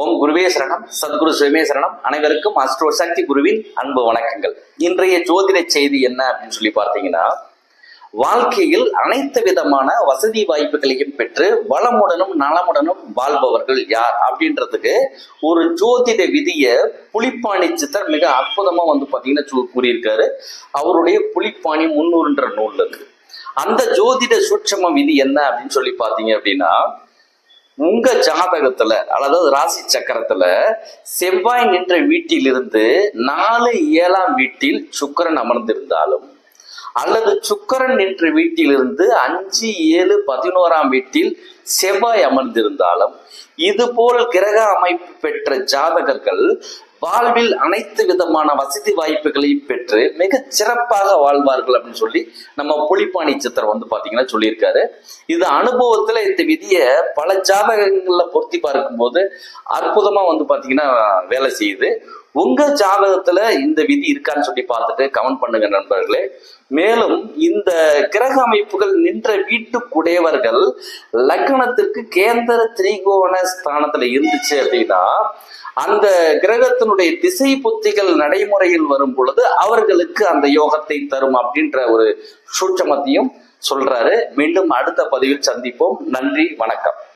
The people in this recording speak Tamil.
ஓம் குருவே சரணம் சத்குரு சிவமே சரணம். அனைவருக்கும் அஸ்ட்ரோ சக்தி குருவின் அன்பு வணக்கங்கள். இன்றைய ஜோதிட செய்தி என்ன அப்படின்னு சொல்லி பார்த்தீங்கன்னா வாழ்க்கையில் அனைத்து விதமான வசதி வாய்ப்புகளையும் பெற்று வளமுடனும் நலமுடனும் வாழ்பவர்கள் யார் அப்படின்றதுக்கு ஒரு ஜோதிட விதியை புலிப்பாணி சித்தர் மிக அற்புதமா வந்து பாத்தீங்கன்னா கூறியிருக்காரு. அவருடைய புலிப்பாணி முன்னூறுன்ற நூல் இருக்கு. அந்த ஜோதிட சூட்சம விதி என்ன அப்படின்னு சொல்லி பார்த்தீங்க அப்படின்னா உங்க ஜாதகத்துல அதாவது ராசி சக்கரத்துல செவ்வாய் நின்ற வீட்டிலிருந்து நாலு ஏழாம் வீட்டில் சுக்கரன் அமர்ந்திருந்தாலும் அல்லது சுக்கரன் நின்ற வீட்டிலிருந்து அஞ்சு ஏழு பதினோராம் வீட்டில் செவ்வாய் அமர்ந்திருந்தாலும் இது போல் கிரக அமைப்பு பெற்ற ஜாதகர்கள் வாழ்வில் அனைத்து விதமான வசதி வாய்ப்புகளையும் பெற்று மிக சிறப்பாக வாழ்வார்கள் அப்படின்னு சொல்லி நம்ம புலிப்பாணி சித்திரம் வந்து பாத்தீங்கன்னா சொல்லியிருக்காரு. இது அனுபவத்துல இந்த விதியை பல ஜாதகங்கள்ல பொருத்தி பார்க்கும்போது அற்புதமா வந்து பாத்தீங்கன்னா வேலை செய்யுது. உங்க ஜாதகத்துல இந்த விதி இருக்கான்னு சொல்லி பார்த்துட்டு கமெண்ட் பண்ணுங்க நண்பர்களே. மேலும் இந்த கிரக அமைப்புகள் நின்ற வீட்டுக்குடையவர்கள் லக்னத்திற்கு கேந்திர திரிகோண ஸ்தானத்துல இருந்துச்சு அப்படின்னா அந்த கிரகத்தினுடைய திசை புத்திகள் நடைமுறையில் வரும் பொழுது அவர்களுக்கு அந்த யோகத்தை தரும் அப்படின்ற ஒரு சூட்சமத்தையும் சொல்றாரு. மீண்டும் அடுத்த பதிவில் சந்திப்போம். நன்றி வணக்கம்.